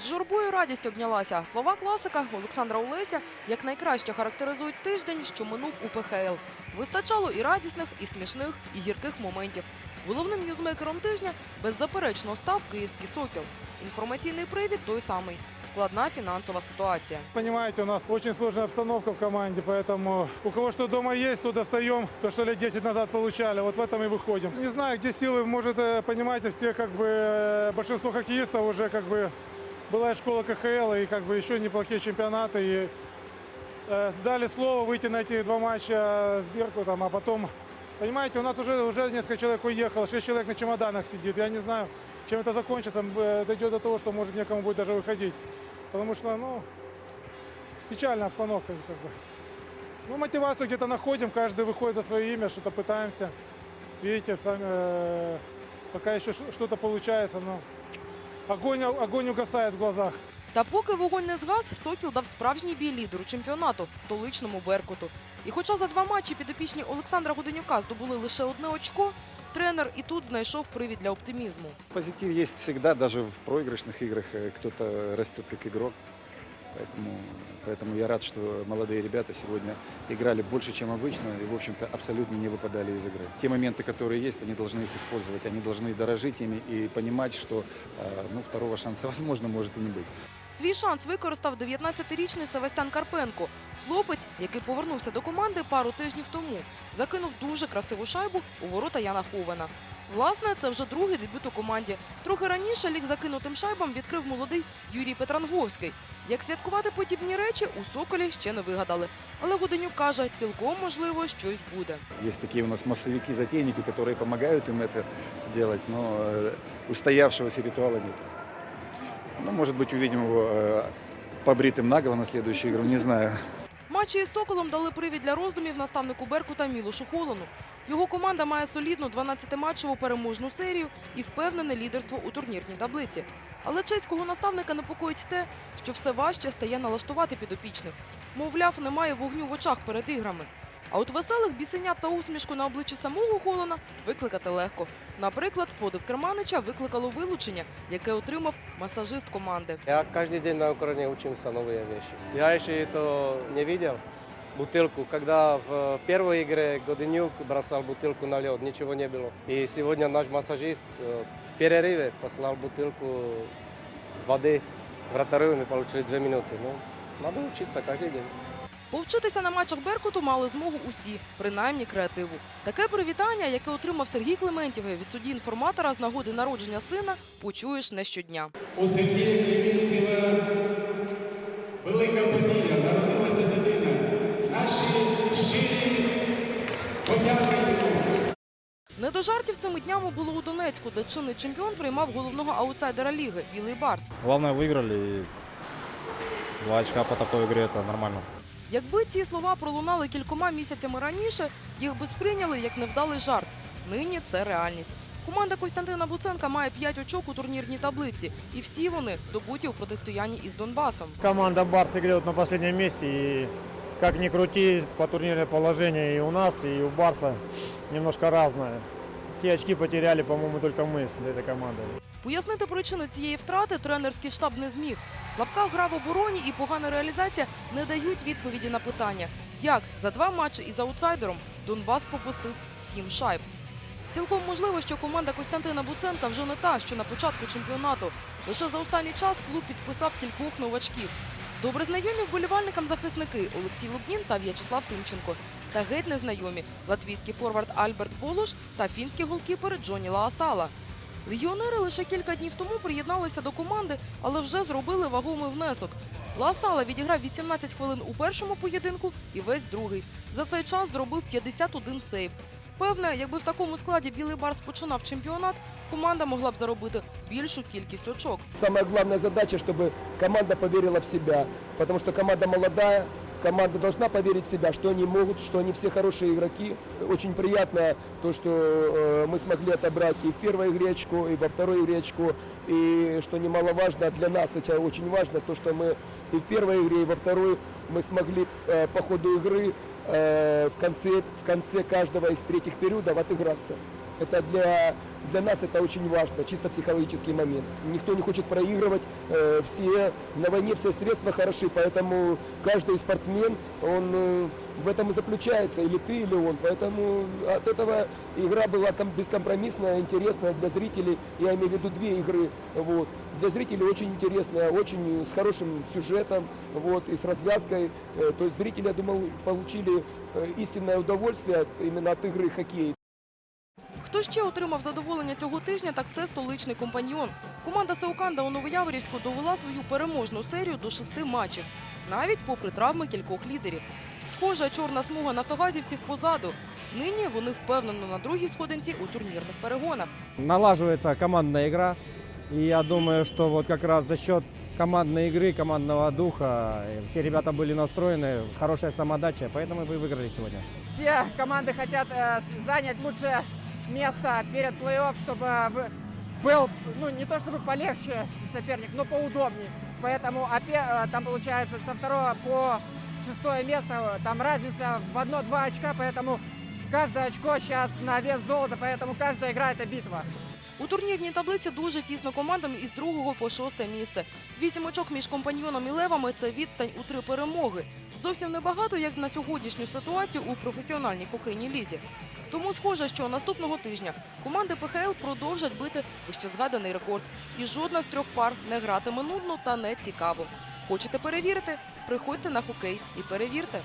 З журбою радість обнялася. Слова класика Олександра Олеся як найкраще характеризують тиждень, що минув у ПХЛ. Вистачало і радісних, і смішних, і гірких моментів. Головним ньюзмейкером тижня беззаперечно став київський сокіл. Інформаційний привід той самий складна фінансова ситуація. Понимаете, у нас очень сложная обстановка в команде, поэтому у кого что дома есть, то достаем то, что лет 10 назад получали. Вот в этом и выходим. Не знаю, где силы, может, э, понимаете, все как бы, э, большинство хоккеистов уже как бы была школа КХЛ, и как бы еще неплохие чемпионаты. И э, дали слово выйти на эти два матча с Беркутом, а потом, понимаете, у нас уже, уже несколько человек уехало, шесть человек на чемоданах сидит. Я не знаю, чем это закончится, э, дойдет до того, что может некому будет даже выходить. Потому что, ну, печальная обстановка. Как бы. Ну, мотивацию где-то находим, каждый выходит за свое имя, что-то пытаемся. Видите, сами, э, пока еще что-то получается, но огонь, огонь угасает в глазах. Та поки вогонь не згас, Сокіл дав справжній бій лідеру чемпіонату столичному Беркуту. І хоча за два матчі підопічні Олександра Гуденюка здобули лише одне очко, тренер і тут знайшов привід для оптимізму. Позитив есть всегда, даже в проигрышных играх э, кто-то растет как игрок. Поэтому, поэтому я рад, что молодые ребята сегодня играли больше, чем обычно, и, в общем-то, абсолютно не выпадали из игры. Те моменты, которые есть, они должны их использовать, они должны дорожить ими и понимать, что э, ну, второго шанса, возможно, может и не быть. Свій шанс використав 19-річний Севастян Карпенко. Хлопець, який повернувся до команди пару тижнів тому, закинув дуже красиву шайбу у ворота Яна Ховена. Власне, це вже другий дебют у команді. Трохи раніше лік закинутим шайбам відкрив молодий Юрій Петранговський. Як святкувати подібні речі, у Соколі ще не вигадали. Але Гуденюк каже, цілком можливо, щось буде. Есть такие у нас массовики-затейники, которые помогают им это делать, но э, устоявшегося ритуала нет. Ну, может быть, увидим его э, побритым наголо на следующую игру, не знаю. Матчі із Соколом дали привід для роздумів наставнику Беркута Мілошу Холону. Його команда має солідну 12-матчеву переможну серію і впевнене лідерство у турнірній таблиці. Але чеського наставника непокоїть те, що все важче стає налаштувати підопічних. Мовляв, немає вогню в очах перед іграми. А от веселих бісенят та усмішку на обличчі самого Холона викликати легко. Наприклад, подив Керманича викликало вилучення, яке отримав масажист команди. Я каждый день на Украине учимся новые вещи. Я еще это не видел. Бутылку, когда в первой игре Годенюк бросал бутылку на лед, ничего не было. И сегодня наш массажист э, в перерыве послал бутылку воды вратарю, и мы получили две минуты. Ну, надо учиться каждый день. Повчитися на матчах Беркуту мали змогу усі, принаймні креативу. Таке привітання, яке отримав Сергій Клементів від судді інформатора з нагоди народження сина, почуєш не щодня. У Сергія Кліментєва велика подія. Народилася дитина. Наші щирі подяки. Не до жартів цими днями було у Донецьку, де чинний чемпіон приймав головного аутсайдера ліги Білий Барс. Главное, выиграли. И два очка по такой игре – это нормально. Якби ці слова пролунали кількома місяцями раніше, їх би сприйняли як невдалий жарт. Нині це реальність. Команда Костянтина Буценка має 5 очок у турнірній таблиці, і всі вони здобуті у протистоянні із Донбасом. Команда Барс играет на последнем месте, и как ни крути, по турнирное положение и у нас, и у Барса немножко разное. Те очки потеряли, по-моему, только мы с этой командой. Пояснити причину цієї втрати тренерський штаб не зміг. Слабка гра в обороні і погана реалізація не дають відповіді на питання, як за два матчі із аутсайдером Донбас попустив сім шайб. Цілком можливо, що команда Костянтина Буценка вже не та, що на початку чемпіонату. Лише за останній час клуб підписав кількох новачків. Добре знайомі вболівальникам захисники Олексій Лубнін та В'ячеслав Тимченко. Та геть незнайомі латвійський форвард Альберт Болуш та фінський голкіпер Джоні Лаасала. Легіонери лише кілька днів тому приєдналися до команди, але вже зробили вагомий внесок. Лаасала відіграв 18 хвилин у першому поєдинку і весь другий. За цей час зробив 51 сейв. Певне, якби в такому складі Білий Барс починав чемпіонат, команда могла б заробити більшу кількість очок. Самая главная задача, чтобы команда поверила в себя, потому что команда молодая, команда должна поверить в себя, что они могут, что они все хорошие игроки. Очень приятно то, что э, мы смогли отобрать и в первой игре очко, и во второй игре очко, и что немаловажно для нас, это очень важно, то, что мы и в первой игре, и во второй мы смогли э, по ходу игры э, в конце, в конце каждого из третьих периодов отыграться. Это для, для нас это очень важно, чисто психологический момент. Никто не хочет проигрывать, э, все на войне все средства хороши, поэтому каждый спортсмен, он э, в этом и заключается, или ты, или он. Поэтому от этого игра была ком- бескомпромиссная, интересная для зрителей. Я имею в виду две игры. Вот. Для зрителей очень интересная, очень с хорошим сюжетом вот, и с развязкой. Э, То есть зрители, я думал, получили э, истинное удовольствие именно от игры хоккей. Хто ще отримав задоволення цього тижня, так це столичний компаньйон. Команда Сауканда у Новояворівську довела свою переможну серію до шести матчів, навіть попри травми кількох лідерів. Схожа чорна смуга нафтогазівців позаду. Нині вони впевнено на другій сходинці у турнірних перегонах. Налаживается командная игра. И я думаю, что вот как раз за счет командной игры, командного духа, э, все ребята были настроены, хорошая самодача, поэтому мы выиграли сегодня. Все команды хотят э, с- занять лучшее место перед плей-офф, чтобы в- был, ну, не то чтобы полегче соперник, но поудобнее. Поэтому опе- э, там получается со второго по шестое место, э, там разница в одно-два очка, поэтому каждое очко сейчас на вес золота, поэтому каждая игра это битва. У турнірній таблиці дуже тісно командам із другого по шосте місце. Вісім очок між компаньйоном і левами це відстань у три перемоги. Зовсім небагато, як на сьогоднішню ситуацію у професіональній хокейній лізі. Тому схоже, що наступного тижня команди ПХЛ продовжать бити вищезгаданий рекорд. І жодна з трьох пар не гратиме нудно та не цікаво. Хочете перевірити? Приходьте на хокей і перевірте.